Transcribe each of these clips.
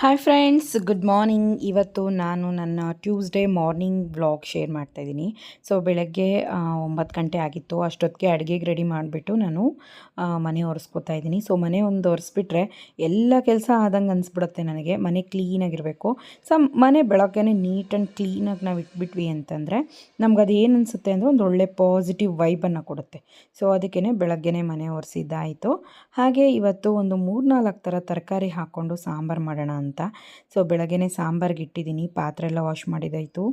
Hi friends good morning ಇವತ್ತು ನಾನು ನನ್ನ ಟ್ಯೂಸ್ಡೇ ಮಾರ್ನಿಂಗ್ ವ್ಲಾಗ್ ಶೇರ್ ಮಾಡ್ತಾಯಿದ್ದೀನಿ ಸೊ ಬೆಳಗ್ಗೆ ಒಂಬತ್ತು ಗಂಟೆ ಆಗಿತ್ತು. ಅಷ್ಟೊತ್ತಿಗೆ ಅಡುಗೆಗೆ ರೆಡಿ ಮಾಡಿಬಿಟ್ಟು ನಾನು ಮನೆ ಒರೆಸ್ಕೊತಾ ಇದ್ದೀನಿ. ಸೊ ಮನೆ ಒಂದು ಒರೆಸ್ಬಿಟ್ರೆ ಎಲ್ಲ ಕೆಲಸ ಆದಂಗೆ ಅನಿಸ್ಬಿಡುತ್ತೆ ನನಗೆ. ಮನೆ ಕ್ಲೀನಾಗಿರಬೇಕು ಸೊ ಮನೆ ಬೆಳಗ್ಗೆ ನೀಟ್ ಆ್ಯಂಡ್ ಕ್ಲೀನಾಗಿ ನಾವು ಇಟ್ಬಿಟ್ವಿ ಅಂತಂದರೆ ನಮ್ಗೆ ಅದು ಏನು ಅನಿಸುತ್ತೆ ಅಂದರೆ ಒಂದು ಒಳ್ಳೆ ಪಾಸಿಟಿವ್ ವೈಬನ್ನು ಕೊಡುತ್ತೆ. ಸೊ ಅದಕ್ಕೇ ಬೆಳಗ್ಗೆ ಮನೆ ಒರೆಸಿದ್ದಾಯಿತು. ಹಾಗೆ ಇವತ್ತು ಒಂದು ಮೂರು ನಾಲ್ಕು ಥರ ತರಕಾರಿ ಹಾಕ್ಕೊಂಡು ಸಾಂಬಾರು ಮಾಡೋಣ ಅಂತ. ಸೊ ಬೆಳಗ್ಗೆ ಸಾಂಬಾರ್ಗೆ ಇಟ್ಟಿದ್ದೀನಿ, ಪಾತ್ರೆ ಎಲ್ಲ ವಾಶ್ ಮಾಡಿದಾಯಿತು.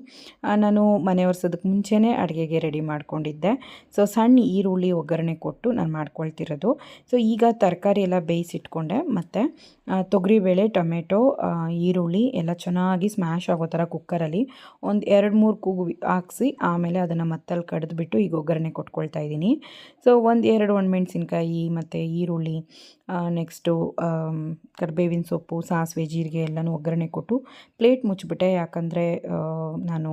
ನಾನು ಮನೆ ಒರೆಸೋದಕ್ಕೆ ಮುಂಚೆನೇ ಅಡುಗೆಗೆ ರೆಡಿ ಮಾಡ್ಕೊಂಡಿದ್ದೆ. ಸೊ ಸಣ್ಣ ಈರುಳ್ಳಿ ಒಗ್ಗರಣೆ ಕೊಟ್ಟು ನಾನು ಮಾಡ್ಕೊಳ್ತಿರೋದು. ಸೊ ಈಗ ತರಕಾರಿ ಎಲ್ಲ ಬೇಯಿಸಿಟ್ಕೊಂಡೆ. ಮತ್ತು ತೊಗರಿಬೇಳೆ, ಟೊಮೆಟೊ ಈರುಳ್ಳಿ ಎಲ್ಲ ಚೆನ್ನಾಗಿ ಸ್ಮ್ಯಾಶ್ ಆಗೋ ಥರ ಕುಕ್ಕರಲ್ಲಿ ಒಂದು ಎರಡು ಮೂರು ಕೂಗು ಹಾಕ್ಸಿ, ಆಮೇಲೆ ಅದನ್ನು ಮತ್ತಲ್ಲಿ ಕಡಿದ್ಬಿಟ್ಟು ಈಗ ಒಗ್ಗರಣೆ ಕೊಟ್ಕೊಳ್ತಾ ಇದ್ದೀನಿ. ಸೊ ಒಂದು ಎರಡು ಒಣಮೆಣ್ಸಿನ್ಕಾಯಿ, ಮತ್ತು ಈರುಳ್ಳಿ ನೆಕ್ಸ್ಟು ಕರಿಬೇವಿನ ಸೊಪ್ಪು, ಸಾಸಿವೆ ಎಲ್ಲನೂ ಒಗ್ಗರಣೆ ಕೊಟ್ಟು ಪ್ಲೇಟ್ ಮುಚ್ಚಿಬಿಟ್ಟೆ. ಯಾಕಂದರೆ ನಾನು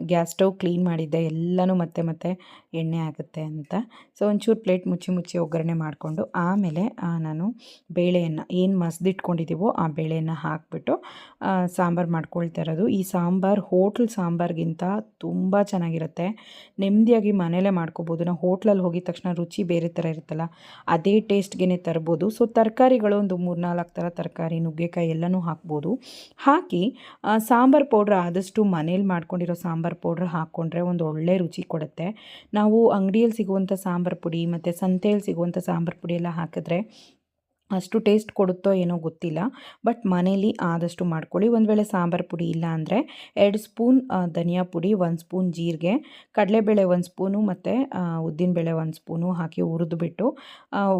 ಗ್ಯಾಸ್ ಸ್ಟವ್ ಕ್ಲೀನ್ ಮಾಡಿದ್ದೆ, ಎಲ್ಲನೂ ಮತ್ತೆ ಮತ್ತೆ ಎಣ್ಣೆ ಆಗುತ್ತೆ ಅಂತ. ಸೊ, ಒಂಚೂರು ಪ್ಲೇಟ್ ಮುಚ್ಚಿ ಮುಚ್ಚಿ ಒಗ್ಗರಣೆ ಮಾಡಿಕೊಂಡು, ಆಮೇಲೆ ನಾನು ಬೇಳೆಯನ್ನು ಏನು ಮಸ್ದಿಟ್ಕೊಂಡಿದ್ದೀವೋ ಆ ಬೇಳೆಯನ್ನು ಹಾಕಿಬಿಟ್ಟು ಸಾಂಬಾರು ಮಾಡ್ಕೊಳ್ತಾ ಇರೋದು. ಈ ಸಾಂಬಾರು, ಹೋಟ್ಲ್ ಸಾಂಬಾರ್ಗಿಂತ ತುಂಬ ಚೆನ್ನಾಗಿರುತ್ತೆ. ನೆಮ್ಮದಿಯಾಗಿ ಮನೇಲೇ ಮಾಡ್ಕೋಬೋದು. ನಾವು ಹೋಟ್ಲಲ್ಲಿ ಹೋಗಿದ ತಕ್ಷಣ ರುಚಿ ಬೇರೆ ಥರ ಇರುತ್ತಲ್ಲ, ಅದೇ ಟೇಸ್ಟ್ಗೆ ತರ್ಬೋದು. ಸೊ, ತರಕಾರಿಗಳು ಒಂದು ಮೂರು ನಾಲ್ಕು ಥರ ತರಕಾರಿ, ನುಗ್ಗೆಕಾಯಿ ಎಲ್ಲನೂ ಹಾಕ್ಬೋದು. ಹಾಕಿ ಸಾಂಬಾರ್ ಪೌಡ್ರ್ ಆದಷ್ಟು ಮನೇಲಿ ಮಾಡ್ಕೊಂಡಿರೋ ಸಾಂಬಾರ್ ಪೌಡ್ರ್ ಹಾಕ್ಕೊಂಡ್ರೆ ಒಂದು ಒಳ್ಳೆ ರುಚಿ ಕೊಡುತ್ತೆ. ನಾವು ಅಂಗಡಿಯಲ್ಲಿ ಸಿಗುವಂಥ ಸಾಂಬಾರು ಪುಡಿ ಮತ್ತು ಸಂತೆಯಲ್ಲಿ ಸಿಗುವಂಥ ಸಾಂಬಾರು ಪುಡಿ ಎಲ್ಲ ಹಾಕಿದ್ರೆ ಅಷ್ಟು ಟೇಸ್ಟ್ ಕೊಡುತ್ತೋ ಏನೋ ಗೊತ್ತಿಲ್ಲ. ಬಟ್ ಮನೇಲಿ ಆದಷ್ಟು ಮಾಡ್ಕೊಳ್ಳಿ. ಒಂದು ವೇಳೆ ಸಾಂಬಾರು ಪುಡಿ ಇಲ್ಲ ಅಂದರೆ ಎರಡು ಸ್ಪೂನ್ ಧನಿಯಾ ಪುಡಿ, ಒಂದು ಸ್ಪೂನ್ ಜೀರಿಗೆ, ಕಡಲೆಬೇಳೆ ಒಂದು ಸ್ಪೂನು ಮತ್ತು ಉದ್ದಿನಬೇಳೆ ಒಂದು ಸ್ಪೂನು ಹಾಕಿ ಹುರಿದುಬಿಟ್ಟು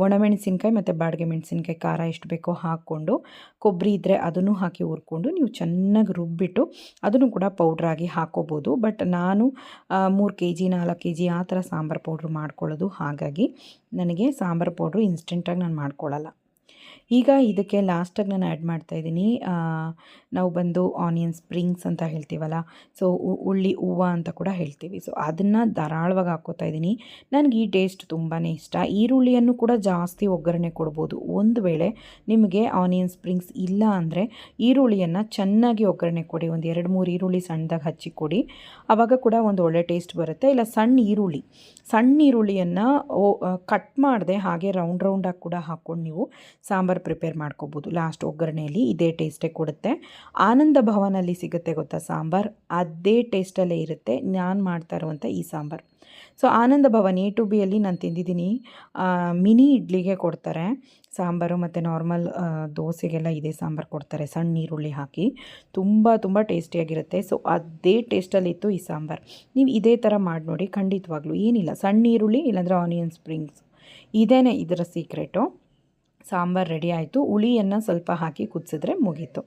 ಒಣಮೆಣಸಿನ್ಕಾಯಿ ಮತ್ತು ಬಾಡಿಗೆ ಮೆಣಸಿನ್ಕಾಯಿ ಖಾರ ಎಷ್ಟು ಬೇಕೋ ಹಾಕ್ಕೊಂಡು ಕೊಬ್ಬರಿ ಇದ್ದರೆ ಅದನ್ನು ಹಾಕಿ ಹುರ್ಕೊಂಡು ನೀವು ಚೆನ್ನಾಗಿ ರುಬ್ಬಿಟ್ಟು ಅದನ್ನು ಕೂಡ ಪೌಡ್ರಾಗಿ ಹಾಕೋಬೋದು. ಬಟ್ ನಾನು ಮೂರು ಕೆ ಜಿ ನಾಲ್ಕು ಕೆ ಜಿ ಆ ಥರ ಸಾಂಬಾರು ಪೌಡ್ರ್ ಮಾಡ್ಕೊಳ್ಳೋದು ಹಾಗಾಗಿ ನನಗೆ ಸಾಂಬಾರು ಪೌಡ್ರು ಇನ್ಸ್ಟೆಂಟಾಗಿ ನಾನು ಮಾಡ್ಕೊಳ್ಳಲ್ಲ. ಈಗ ಇದಕ್ಕೆ ಲಾಸ್ಟಾಗಿ ನಾನು ಆ್ಯಡ್ ಮಾಡ್ತಾಯಿದ್ದೀನಿ ನಾವು ಬಂದು ಆನಿಯನ್ ಸ್ಪ್ರಿಂಗ್ಸ್ ಅಂತ ಹೇಳ್ತೀವಲ್ಲ ಸೊ ಉಳ್ಳಿ ಹೂವ ಅಂತ ಕೂಡ ಹೇಳ್ತೀವಿ. ಸೊ ಅದನ್ನು ಧಾರಾಳವಾಗಿ ಹಾಕೋತಾ ಇದ್ದೀನಿ. ನನಗೆ ಈ ಟೇಸ್ಟ್ ತುಂಬಾ ಇಷ್ಟ. ಈರುಳ್ಳಿಯನ್ನು ಕೂಡ ಜಾಸ್ತಿ ಒಗ್ಗರಣೆ ಕೊಡ್ಬೋದು. ಒಂದು ವೇಳೆ ನಿಮಗೆ ಆನಿಯನ್ ಸ್ಪ್ರಿಂಗ್ಸ್ ಇಲ್ಲ ಅಂದರೆ ಈರುಳ್ಳಿಯನ್ನು ಚೆನ್ನಾಗಿ ಒಗ್ಗರಣೆ ಕೊಡಿ. ಒಂದು ಎರಡು ಮೂರು ಈರುಳ್ಳಿ ಸಣ್ಣದಾಗಿ ಹಚ್ಚಿ ಕೊಡಿ. ಆವಾಗ ಕೂಡ ಒಂದು ಒಳ್ಳೆ ಟೇಸ್ಟ್ ಬರುತ್ತೆ. ಇಲ್ಲ ಸಣ್ಣ ಈರುಳ್ಳಿ. ಸಣ್ಣ ಈರುಳ್ಳಿಯನ್ನು ಕಟ್ ಮಾಡದೆ ಹಾಗೆ ರೌಂಡ್ ರೌಂಡಾಗಿ ಕೂಡ ಹಾಕ್ಕೊಂಡು ನೀವು ಸಾಂಬಾರು ಪ್ರಿಪೇರ್ ಮಾಡ್ಕೋಬೋದು. ಲಾಸ್ಟ್ ಒಗ್ಗರಣೆಯಲ್ಲಿ ಇದೇ ಟೇಸ್ಟೇ ಕೊಡುತ್ತೆ. ಆನಂದ ಭವನಲ್ಲಿ ಸಿಗುತ್ತೆ ಗೊತ್ತಾ ಸಾಂಬಾರು? ಅದೇ ಟೇಸ್ಟಲ್ಲೇ ಇರುತ್ತೆ. ನಾನು ಮಾಡ್ತಾ ಇರುವಂಥ ಈ sambar. So Anand Bhavan A two ಬಿಯಲ್ಲಿ ನಾನು ತಿಂದಿದ್ದೀನಿ. ಮಿನಿ ಇಡ್ಲಿಗೆ ಕೊಡ್ತಾರೆ. ಸಾಂಬಾರು ಮತ್ತು ನಾರ್ಮಲ್ ದೋಸೆಗೆಲ್ಲ ಇದೇ ಸಾಂಬಾರು ಕೊಡ್ತಾರೆ. ಸಣ್ಣ ಈರುಳ್ಳಿ ಹಾಕಿ. ತುಂಬ ತುಂಬ ಟೇಸ್ಟಿಯಾಗಿರುತ್ತೆ ಸೊ ಅದೇ ಟೇಸ್ಟಲ್ಲಿತ್ತು ಈ ಸಾಂಬಾರು. ನೀವು ಇದೇ ಥರ ಮಾಡಿ ನೋಡಿ ಖಂಡಿತವಾಗ್ಲೂ ಏನಿಲ್ಲ. ಸಣ್ಣ ಈರುಳ್ಳಿ ಇಲ್ಲಾಂದರೆ ಆನಿಯನ್ ಸ್ಪ್ರಿಂಗ್ಸ್ ಇದೇನೇ ಇದರ ಸೀಕ್ರೆಟು ಸಾಂಬಾರು ರೆಡಿ ಆಯಿತು. ಹುಳಿಯನ್ನು ಸ್ವಲ್ಪ ಹಾಕಿ ಕುದಿಸಿದ್ರೆ ಮುಗೀತು.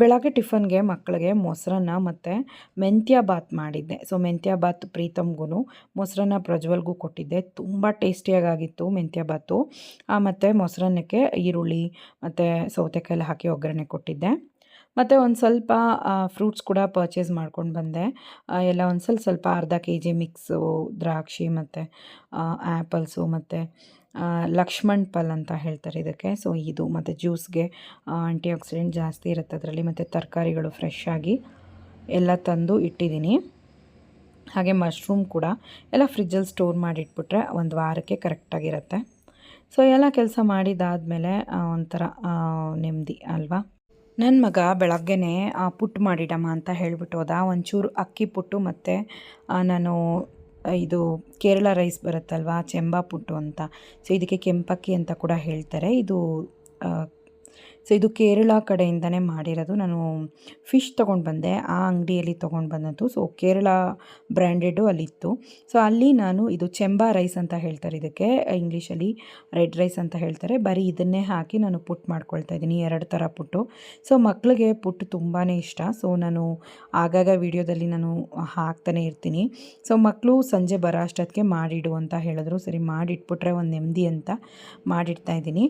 ಬೆಳಗ್ಗೆ ಟಿಫನ್ಗೆ ಮಕ್ಕಳಿಗೆ ಮೊಸರನ್ನ ಮತ್ತು ಮೆಂತ್ಯ ಬಾತ್ ಮಾಡಿದ್ದೆ. ಸೊ ಮೆಂತ್ಯ ಬಾತ್ ಪ್ರೀತಮ್ಗೂ ಮೊಸರನ್ನ ಪ್ರಜ್ವಲ್ಗೂ ಕೊಟ್ಟಿದ್ದೆ. ತುಂಬ ಟೇಸ್ಟಿಯಾಗಿತ್ತು ಮೆಂತ್ಯ ಬಾತು ಮತ್ತು ಮೊಸರನ್ನಕ್ಕೆ ಈರುಳ್ಳಿ, ಮತ್ತು ಸೌತೆಕಾಯಿ ಹಾಕಿ ಒಗ್ಗರಣೆ ಕೊಟ್ಟಿದ್ದೆ. ಮತ್ತು ಒಂದು ಸ್ವಲ್ಪ ಫ್ರೂಟ್ಸ್ ಕೂಡ ಪರ್ಚೇಸ್ ಮಾಡ್ಕೊಂಡು ಬಂದೆ. ಎಲ್ಲ ಒಂದು ಸ್ವಲ್ಪ ಸ್ವಲ್ಪ ಅರ್ಧ ಕೆ ಜಿ ಮಿಕ್ಸು, ದ್ರಾಕ್ಷಿ ಮತ್ತು ಆ್ಯಪಲ್ಸು ಮತ್ತು ಲಕ್ಷ್ಮಣ್ ಪಲ್ ಅಂತ ಹೇಳ್ತಾರೆ ಇದಕ್ಕೆ. ಸೊ ಇದು ಮತ್ತು ಜ್ಯೂಸ್ಗೆ ಆಂಟಿ ಆಕ್ಸಿಡೆಂಟ್ ಜಾಸ್ತಿ ಇರುತ್ತೆ ಅದರಲ್ಲಿ. ಮತ್ತು ತರಕಾರಿಗಳು ಫ್ರೆಶ್ ಆಗಿ ಎಲ್ಲ ತಂದು ಇಟ್ಟಿದ್ದೀನಿ. ಹಾಗೆ ಮಶ್ರೂಮ್ ಕೂಡ ಎಲ್ಲ ಫ್ರಿಜ್ಜಲ್ಲಿ ಸ್ಟೋರ್ ಮಾಡಿಟ್ಬಿಟ್ರೆ ಒಂದು ವಾರಕ್ಕೆ ಕರೆಕ್ಟಾಗಿರುತ್ತೆ ಸೊ ಎಲ್ಲ ಕೆಲಸ ಮಾಡಿದಾದಮೇಲೆ ಒಂಥರ ನೆಮ್ಮದಿ ಅಲ್ವಾ? ನನ್ನ ಮಗ ಬೆಳಗ್ಗೆನೇ ಪುಟ್ಟು ಮಾಡಿಡಮ್ಮ ಅಂತ ಹೇಳ್ಬಿಟ್ಟು ಹೋದ. ಒಂಚೂರು ಅಕ್ಕಿ ಪುಟ್ಟು ಮತ್ತು ನಾನು ಇದು ಕೇರಳ ರೈಸ್ ಬರುತ್ತಲ್ವಾ? ಚೆಂಬಾ ಪುಟ್ಟು ಅಂತ. ಸೊ ಇದಕ್ಕೆ ಕೆಂಪಕ್ಕಿ ಅಂತ ಕೂಡ ಹೇಳ್ತಾರೆ. ಇದು ಸೊ ಇದು ಕೇರಳ ಕಡೆಯಿಂದನೇ ಮಾಡಿರೋದು. ನಾನು ಫಿಶ್ ತೊಗೊಂಡು ಬಂದೆ. ಆ ಅಂಗಡಿಯಲ್ಲಿ ತೊಗೊಂಡು ಬಂದದ್ದು. ಸೊ ಕೇರಳ ಬ್ರ್ಯಾಂಡೆಡು ಅಲ್ಲಿತ್ತು. ಸೊ ಅಲ್ಲಿ ನಾನು ಇದು ಚೆಂಬಾ ರೈಸ್ ಅಂತ ಹೇಳ್ತಾರೆ ಇದಕ್ಕೆ. ಇಂಗ್ಲೀಷಲ್ಲಿ ರೆಡ್ ರೈಸ್ ಅಂತ ಹೇಳ್ತಾರೆ. ಬರೀ ಇದನ್ನೇ ಹಾಕಿ ನಾನು ಪುಟ್ ಮಾಡ್ಕೊಳ್ತಾ ಇದ್ದೀನಿ. ಎರಡು ಥರ ಪುಟ್ಟು. ಸೊ ಮಕ್ಕಳಿಗೆ ಪುಟ್ಟು ತುಂಬಾ ಇಷ್ಟ. ಸೊ ನಾನು ಆಗಾಗ ವಿಡಿಯೋದಲ್ಲಿ ನಾನು ಹಾಕ್ತಾನೆ ಇರ್ತೀನಿ. ಸೊ ಮಕ್ಕಳು ಸಂಜೆ ಬರೋ ಅಷ್ಟೊತ್ತಿಗೆ ಮಾಡಿಡು ಅಂತ ಹೇಳಿದ್ರು. ಸರಿ, ಮಾಡಿಟ್ಬಿಟ್ರೆ ಒಂದು ನೆಮ್ಮದಿ ಅಂತ ಮಾಡಿಡ್ತಾ ಇದ್ದೀನಿ.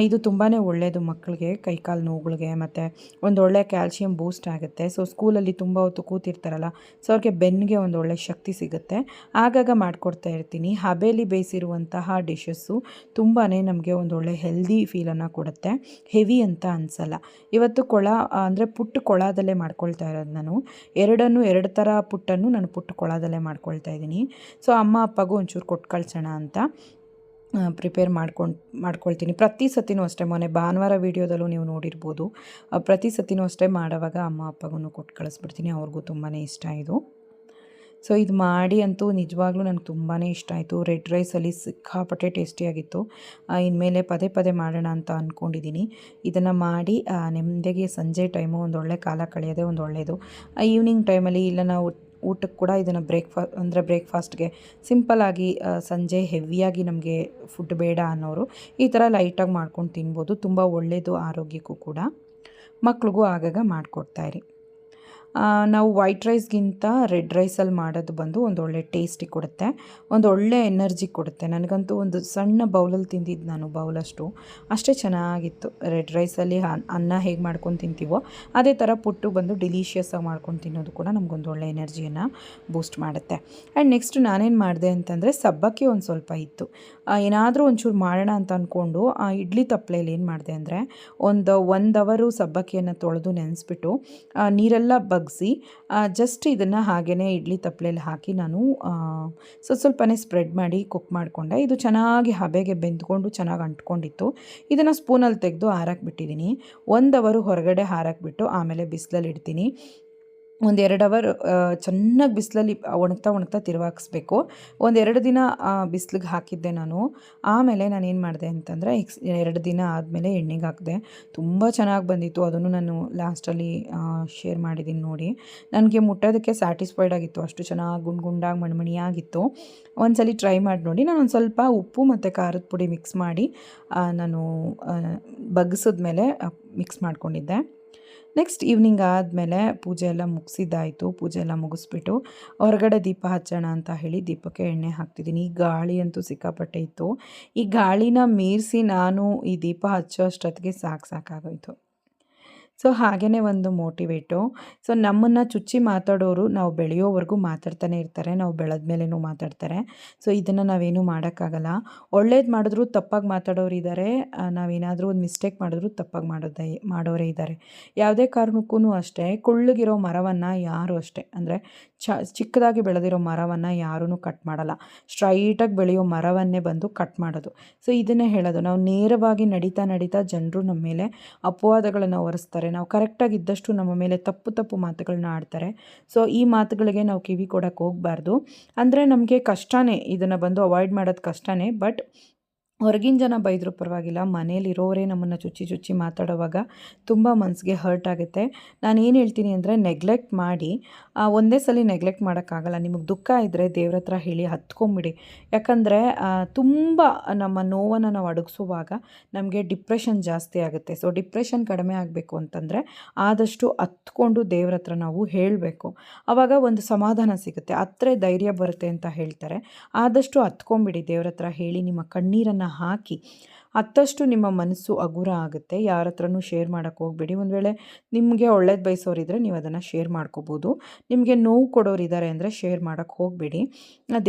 ಇದು ತುಂಬಾ ಒಳ್ಳೆಯದು ಮಕ್ಕಳಿಗೆ ಕೈಕಾಲು ನೋವುಗಳಿಗೆ ಮತ್ತು ಒಂದೊಳ್ಳೆ ಕ್ಯಾಲ್ಶಿಯಂ ಬೂಸ್ಟ್ ಆಗುತ್ತೆ. ಸೊ ಸ್ಕೂಲಲ್ಲಿ ತುಂಬ ಹೊತ್ತು ಕೂತಿರ್ತಾರಲ್ಲ ಸೊ ಅವ್ರಿಗೆ ಬೆನ್ನಿಗೆ ಒಂದೊಳ್ಳೆ ಶಕ್ತಿ ಸಿಗುತ್ತೆ. ಆಗಾಗ ಮಾಡಿಕೊಡ್ತಾ ಇರ್ತೀನಿ. ಹಬೇಲಿ ಬೇಯಿಸಿರುವಂತಹ ಡಿಶಸ್ಸು ತುಂಬಾ ನಮಗೆ ಒಂದು ಒಂದೊಳ್ಳೆ ಹೆಲ್ದಿ ಫೀಲನ್ನು ಕೊಡುತ್ತೆ. ಹೆವಿ ಅಂತ ಅನಿಸಲ್ಲ. ಇವತ್ತು ಕೊಳ, ಅಂದರೆ ಪುಟ್ಟು ಕೊಳದಲ್ಲೇ ಮಾಡ್ಕೊಳ್ತಾ ಇರೋದು ನಾನು. ಎರಡನ್ನು, ಎರಡು ಥರ ಪುಟ್ಟನ್ನು ನಾನು ಪುಟ್ಟು ಕೊಳದಲ್ಲೇ ಮಾಡ್ಕೊಳ್ತಾ ಇದ್ದೀನಿ. ಸೊ ಅಮ್ಮ, ಅಪ್ಪಗೂ ಒಂಚೂರು ಕೊಟ್ಟು ಕಳ್ಸೋಣ ಅಂತ. ಪ್ರಿಪೇರ್ ಮಾಡ್ಕೊಂಡು, ಮಾಡ್ಕೊಳ್ತೀನಿ. ಪ್ರತಿ ಸತಿನೂ ಅಷ್ಟೇ, ಮೊನ್ನೆ ಭಾನುವಾರ ವೀಡಿಯೋದಲ್ಲೂ ನೀವು ನೋಡಿರ್ಬೋದು. ಪ್ರತಿ ಸತಿನೂ ಅಷ್ಟೇ ಮಾಡೋವಾಗ ಅಮ್ಮ ಅಪ್ಪಗೂ ಕೊಟ್ಟು ಕಳಿಸ್ಬಿಡ್ತೀನಿ. ಅವ್ರಿಗೂ ತುಂಬಾ ಇಷ್ಟ ಇದು. ಸೊ ಇದು ಮಾಡಿ ಅಂತೂ ನಿಜವಾಗ್ಲೂ ನನಗೆ ತುಂಬಾ ಇಷ್ಟ ಆಯಿತು. ರೆಡ್ ರೈಸಲ್ಲಿ ಸಿಕ್ಕಾಪಟ್ಟೆ ಟೇಸ್ಟಿಯಾಗಿತ್ತು ಇನ್ಮೇಲೆ ಪದೇ ಪದೇ ಮಾಡೋಣ ಅಂತ ಅಂದ್ಕೊಂಡಿದ್ದೀನಿ ಇದನ್ನು ಮಾಡಿ ನೆಮ್ಮದಿಗೆ ಸಂಜೆ ಟೈಮು ಒಂದು ಒಳ್ಳೆ ಕಾಲ ಕಳೆಯೋದೇ ಒಂದು ಒಳ್ಳೆಯದು ಈವ್ನಿಂಗ್ ಟೈಮಲ್ಲಿ ಇಲ್ಲ ನಾವು ಊಟಕ್ಕೆ ಕೂಡ ಇದನ್ನು ಬ್ರೇಕ್ಫಾ, ಅಂದರೆ ಬ್ರೇಕ್ಫಾಸ್ಟ್ಗೆ ಸಿಂಪಲ್ಲಾಗಿ ಸಂಜೆ ಹೆವಿಯಾಗಿ ನಮಗೆ ಫುಡ್ ಬೇಡ ಅನ್ನೋರು ಈ ಥರ ಲೈಟಾಗಿ ಮಾಡ್ಕೊಂಡು ತಿನ್ಬೋದು. ತುಂಬ ಒಳ್ಳೆಯದು ಆರೋಗ್ಯಕ್ಕೂ ಕೂಡ. ಮಕ್ಳಿಗೂ ಆಗಾಗ ಮಾಡಿಕೊಡ್ತಾಯಿರಿ ನಾವು ವೈಟ್ ರೈಸ್ಗಿಂತ ರೆಡ್ ರೈಸಲ್ಲಿ ಮಾಡೋದು ಬಂದು ಒಂದು ಒಳ್ಳೆ ಟೇಸ್ಟಿ ಕೊಡುತ್ತೆ, ಒಂದು ಒಳ್ಳೆ ಎನರ್ಜಿ ಕೊಡುತ್ತೆ. ನನಗಂತೂ ಒಂದು ಸಣ್ಣ ಬೌಲಲ್ಲಿ ತಿಂದಿದ್ದು ನಾನು ಬೌಲಷ್ಟು ಅಷ್ಟೇ. ಚೆನ್ನಾಗಿತ್ತು. ರೆಡ್ ರೈಸಲ್ಲಿ ಅನ್ನ ಹೇಗೆ ಮಾಡ್ಕೊಂಡು ತಿಂತೀವೋ, ಅದೇ ಥರ ಪುಟ್ಟು ಬಂದು ಡಿಲೀಷಿಯಸ್ಸಾಗಿ ಮಾಡ್ಕೊಂಡು ತಿನ್ನೋದು ಕೂಡ ನಮಗೊಂದು ಒಳ್ಳೆ ಎನರ್ಜಿಯನ್ನು ಬೂಸ್ಟ್ ಮಾಡುತ್ತೆ. ಆ್ಯಂಡ್ ನೆಕ್ಸ್ಟ್ ನಾನೇನು ಮಾಡಿದೆ ಅಂತಂದರೆ ಸಬ್ಬಕ್ಕಿ ಒಂದು ಸ್ವಲ್ಪ ಇತ್ತು. ಏನಾದರೂ ಒಂಚೂರು ಮಾಡೋಣ ಅಂತ ಅಂದ್ಕೊಂಡು ಆ ಇಡ್ಲಿ ತಪ್ಪಲೆಯಲ್ಲಿ ಏನು ಮಾಡಿದೆ ಅಂದರೆ, ಒಂದು ಒಂದು ಅವರು ಸಬ್ಬಕ್ಕಿಯನ್ನು ತೊಳೆದು ನೆನೆಸ್ಬಿಟ್ಟು ನೀರೆಲ್ಲ ನೀರೆಲ್ಲ ಬಗ್ಸಿ ಜಸ್ಟ್ ಇದನ್ನು ಹಾಗೇ ಇಡ್ಲಿ ತಪ್ಪಲೆಯಲ್ಲಿ ಹಾಕಿ ನಾನು ಸ್ವಲ್ಪ ಸ್ವಲ್ಪನೇ ಸ್ಪ್ರೆಡ್ ಮಾಡಿ ಕುಕ್ ಮಾಡಿಕೊಂಡೆ. ಇದು ಚೆನ್ನಾಗಿ ಹಬೆಗೆ ಬೆಂದ್ಕೊಂಡು ಚೆನ್ನಾಗಿ ಅಂಟ್ಕೊಂಡಿತ್ತು. ಇದನ್ನು ಸ್ಪೂನಲ್ಲಿ ತೆಗೆದು ಹಾರಾಕ್ಬಿಟ್ಟಿದ್ದೀನಿ ಒಂದು ಅವರು ಹೊರಗಡೆ ಹಾರಾಕ್ಬಿಟ್ಟು ಬಿಟ್ಟು ಆಮೇಲೆ ಬಿಸಿಲಲ್ಲಿ ಇಡ್ತೀನಿ. ಒಂದು ಎರಡು ಅವರ್ ಚೆನ್ನಾಗಿ ಬಿಸಿಲಲ್ಲಿ ಒಣಗ್ತಾ ಒಣಗ್ತಾ ತಿರುವಾಗಿಸ್ಬೇಕು ಒಂದೆರಡು ದಿನ ಬಿಸಿಲಿಗೆ ಹಾಕಿದ್ದೆ ನಾನು. ಆಮೇಲೆ ನಾನು ಏನು ಮಾಡಿದೆ ಅಂತಂದರೆ, ಎಕ್ಸ್, ಎರಡು ದಿನ ಆದಮೇಲೆ ಎಣ್ಣೆಗೆ ಹಾಕಿದೆ. ತುಂಬ ಚೆನ್ನಾಗಿ ಬಂದಿತ್ತು. ಅದನ್ನು ನಾನು ಲಾಸ್ಟಲ್ಲಿ ಶೇರ್ ಮಾಡಿದ್ದೀನಿ ನೋಡಿ. ನನಗೆ ಮುಟ್ಟೋದಕ್ಕೆ ಸ್ಯಾಟಿಸ್ಫೈಡ್ ಆಗಿತ್ತು. ಅಷ್ಟು ಚೆನ್ನಾಗಿ ಗುಂಡು ಗುಂಡಾಗಿ ಮಣ್ಮಣಿಯಾಗಿತ್ತು. ಒಂದ್ಸಲಿ ಟ್ರೈ ಮಾಡಿ ನೋಡಿ. ನಾನು ಒಂದು ಸ್ವಲ್ಪ ಉಪ್ಪು ಮತ್ತು ಖಾರದ ಪುಡಿ ಮಿಕ್ಸ್ ಮಾಡಿ ನಾನು ಬಗ್ಸಿದ್ಮೇಲೆ ಮಿಕ್ಸ್ ಮಾಡ್ಕೊಂಡಿದ್ದೆ. ನೆಕ್ಸ್ಟ್ ಈವ್ನಿಂಗ್ ಆದಮೇಲೆ ಪೂಜೆ ಎಲ್ಲ ಮುಗಿಸಿದ್ದಾಯಿತು. ಪೂಜೆ ಎಲ್ಲ ಮುಗಿಸ್ಬಿಟ್ಟು ಹೊರಗಡೆ ದೀಪ ಹಚ್ಚೋಣ ಅಂತ ಹೇಳಿ ದೀಪಕ್ಕೆ ಎಣ್ಣೆ ಹಾಕ್ತಿದ್ದೀನಿ. ಈ ಗಾಳಿ ಅಂತೂ ಸಿಕ್ಕಾಪಟ್ಟೆ ಇತ್ತು. ಈ ಗಾಳಿನ ಮೀರಿಸಿ ನಾನು ಈ ದೀಪ ಹಚ್ಚೋ ಅಷ್ಟೊತ್ತಿಗೆ ಸಾಕು ಸಾಕಾಗೋಯ್ತು. ಸೊ ಹಾಗೆಯೇ ಒಂದು ಮೋಟಿವೇಟು. ಸೊ ನಮ್ಮನ್ನು ಚುಚ್ಚಿ ಮಾತಾಡೋರು ನಾವು ಬೆಳೆಯೋವರೆಗೂ ಮಾತಾಡ್ತಾನೆ ಇರ್ತಾರೆ, ನಾವು ಬೆಳೆದ ಮೇಲೇನೂ ಮಾತಾಡ್ತಾರೆ. ಸೊ ಇದನ್ನು ನಾವೇನು ಮಾಡೋಕ್ಕಾಗಲ್ಲ. ಒಳ್ಳೇದು ಮಾಡಿದ್ರು ತಪ್ಪಾಗಿ ಮಾತಾಡೋರು ಇದ್ದಾರೆ ನಾವೇನಾದರೂ ಒಂದು ಮಿಸ್ಟೇಕ್ ಮಾಡಿದ್ರು ತಪ್ಪಾಗಿ ಮಾಡೋದೇ, ಮಾಡೋರೇ ಇದ್ದಾರೆ ಯಾವುದೇ ಕಾರಣಕ್ಕೂ ಅಷ್ಟೇ, ಕುಳ್ಳಗಿರೋ ಮರವನ್ನು ಯಾರು ಅಷ್ಟೇ, ಅಂದರೆ ಚ, ಚಿಕ್ಕದಾಗಿ ಬೆಳೆದಿರೋ ಮರವನ್ನು ಯಾರೂ ಕಟ್ ಮಾಡಲ್ಲ. ಸ್ಟ್ರೈಟಾಗಿ ಬೆಳೆಯೋ ಮರವನ್ನೇ ಬಂದು ಕಟ್ ಮಾಡೋದು. ಸೊ ಇದನ್ನೇ ಹೇಳೋದು. ನಾವು ನೇರವಾಗಿ ನಡೀತಾ ನಡೀತಾ ಜನರು ನಮ್ಮ ಮೇಲೆ ಅಪವಾದಗಳನ್ನು ಹೊರಿಸ್ತಾರೆ ನಾವು ಕರೆಕ್ಟಾಗಿ ಇದ್ದಷ್ಟು ನಮ್ಮ ಮೇಲೆ ತಪ್ಪು ತಪ್ಪು ಮಾತುಗಳನ್ನ ಆಡ್ತಾರೆ. ಸೊ ಈ ಮಾತುಗಳಿಗೆ ನಾವು ಕಿವಿ ಕೊಡೋಕ್ಕೆ ಹೋಗಬಾರ್ದು. ಅಂದರೆ ನಮಗೆ ಕಷ್ಟನೇ. ಇದನ್ನು ಬಂದು ಅವಾಯ್ಡ್ ಮಾಡೋದು ಕಷ್ಟನೇ. ಬಟ್ ಹೊರಗಿನ ಜನ ಬೈದರೂ ಪರವಾಗಿಲ್ಲ. ಮನೇಲಿರೋರೇ ನಮ್ಮನ್ನು ಚುಚ್ಚಿ ಚುಚ್ಚಿ ಮಾತಾಡೋವಾಗ ತುಂಬ ಮನಸ್ಸಿಗೆ ಹರ್ಟ್ ಆಗುತ್ತೆ. ನಾನು ಏನು ಹೇಳ್ತೀನಿ ಅಂದರೆ ನೆಗ್ಲೆಕ್ಟ್ ಮಾಡಿ ಒಂದೇ ಸಲ ನೆಗ್ಲೆಕ್ಟ್ ಮಾಡೋಕ್ಕಾಗಲ್ಲ. ನಿಮಗೆ ದುಃಖ ಇದ್ದರೆ ದೇವ್ರ ಹತ್ರ ಹೇಳಿ ಹತ್ಕೊಂಬಿಡಿ. ಯಾಕಂದರೆ ತುಂಬ ನಮ್ಮ ನೋವನ್ನು ನಾವು ಅಡಗಿಸುವಾಗ ನಮಗೆ ಡಿಪ್ರೆಷನ್ ಜಾಸ್ತಿ ಆಗುತ್ತೆ. ಸೊ ಡಿಪ್ರೆಷನ್ ಕಡಿಮೆ ಆಗಬೇಕು ಅಂತಂದರೆ ಆದಷ್ಟು ಹತ್ಕೊಂಡು ದೇವ್ರ ಹತ್ರ ನಾವು ಹೇಳಬೇಕು. ಆವಾಗ ಒಂದು ಸಮಾಧಾನ ಸಿಗುತ್ತೆ. ಹತ್ರ ಧೈರ್ಯ ಬರುತ್ತೆ ಅಂತ ಹೇಳ್ತಾರೆ. ಆದಷ್ಟು ಹತ್ಕೊಂಬಿಡಿ ದೇವ್ರ ಹತ್ರ ಹೇಳಿ ನಿಮ್ಮ ಕಣ್ಣೀರನ್ನು ಹಾಕಿ. ಅತ್ತಷ್ಟು ನಿಮ್ಮ ಮನಸ್ಸು ಹಗುರ ಆಗುತ್ತೆ. ಯಾರ ಹತ್ರನೂ ಶೇರ್ ಮಾಡೋಕ್ಕೆ ಹೋಗಬೇಡಿ. ಒಂದು ವೇಳೆ ನಿಮಗೆ ಒಳ್ಳೇದು ಬಯಸೋರಿದ್ದರೆ ನೀವು ಅದನ್ನು ಶೇರ್ ಮಾಡ್ಕೋಬೋದು. ನಿಮಗೆ ನೋವು ಕೊಡೋರು ಇದ್ದಾರೆ ಅಂದರೆ ಶೇರ್ ಮಾಡೋಕ್ಕೆ ಹೋಗಬೇಡಿ.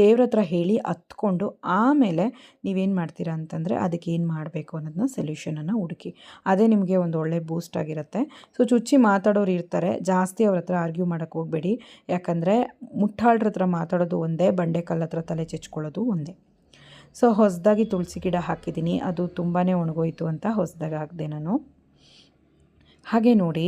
ದೇವ್ರ ಹತ್ರ ಹೇಳಿ ಹತ್ಕೊಂಡು ಆಮೇಲೆ ನೀವೇನು ಮಾಡ್ತೀರಾ ಅಂತಂದರೆ ಅದಕ್ಕೆ ಏನು ಮಾಡಬೇಕು ಅನ್ನೋದನ್ನ ಸೊಲ್ಯೂಷನನ್ನು ಹುಡುಕಿ. ಅದೇ ನಿಮಗೆ ಒಂದು ಒಳ್ಳೆ ಬೂಸ್ಟ್ ಆಗಿರುತ್ತೆ. ಸೊ ಚುಚ್ಚಿ ಮಾತಾಡೋರು ಇರ್ತಾರೆ. ಜಾಸ್ತಿ ಅವ್ರ ಹತ್ರ ಆರ್ಗ್ಯೂ ಮಾಡೋಕ್ಕೆ ಹೋಗಬೇಡಿ. ಯಾಕಂದರೆ ಮುಟ್ಟಾಳ್ರ ಹತ್ರ ಮಾತಾಡೋದು ಒಂದೇ ಬಂಡೆಕಲ್ಲ ಹತ್ರ ತಲೆ ಚೆಚ್ಕೊಳ್ಳೋದು ಒಂದೇ. ಸೊ ಹೊಸದಾಗಿ ತುಳಸಿ ಗಿಡ ಹಾಕಿದ್ದೀನಿ. ಅದು ತುಂಬಾ ಒಣಗೋಯ್ತು ಅಂತ ಹೊಸದಾಗಿ ಹಾಕಿದೆ ನಾನು. ಹಾಗೆ ನೋಡಿ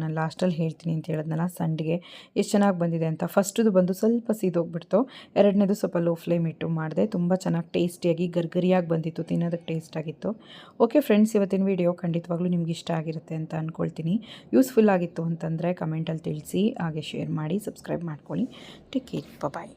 ನಾನು ಲಾಸ್ಟಲ್ಲಿ ಹೇಳ್ತೀನಿ ಅಂತ ಹೇಳಿದ್ನಲ್ಲ, ಸಂಡಿಗೆ ಎಷ್ಟು ಚೆನ್ನಾಗಿ ಬಂದಿದೆ ಅಂತ. ಫಸ್ಟದು ಬಂದು ಸ್ವಲ್ಪ ಸೀದೋಗ್ಬಿಡ್ತು. ಎರಡನೇದು ಸ್ವಲ್ಪ ಲೋ ಫ್ಲೇಮ್ ಇಟ್ಟು ಮಾಡಿದೆ. ತುಂಬ ಚೆನ್ನಾಗಿ ಟೇಸ್ಟಿಯಾಗಿ, ಗರ್ಗರಿಯಾಗಿ ಬಂದಿತ್ತು ತಿನ್ನೋದಕ್ಕೆ ಟೇಸ್ಟ್ ಆಗಿತ್ತು. ಓಕೆ ಫ್ರೆಂಡ್ಸ್, ಇವತ್ತಿನ ವಿಡಿಯೋ ಖಂಡಿತವಾಗ್ಲೂ ನಿಮ್ಗೆ ಇಷ್ಟ ಆಗಿರುತ್ತೆ ಅಂತ ಅಂದ್ಕೊಳ್ತೀನಿ ಯೂಸ್ಫುಲ್ ಆಗಿತ್ತು ಅಂತಂದರೆ ಕಮೆಂಟಲ್ಲಿ ತಿಳಿಸಿ, ಹಾಗೆ ಶೇರ್ ಮಾಡಿ, ಸಬ್ಸ್ಕ್ರೈಬ್ ಮಾಡ್ಕೊಳ್ಳಿ. Take care bye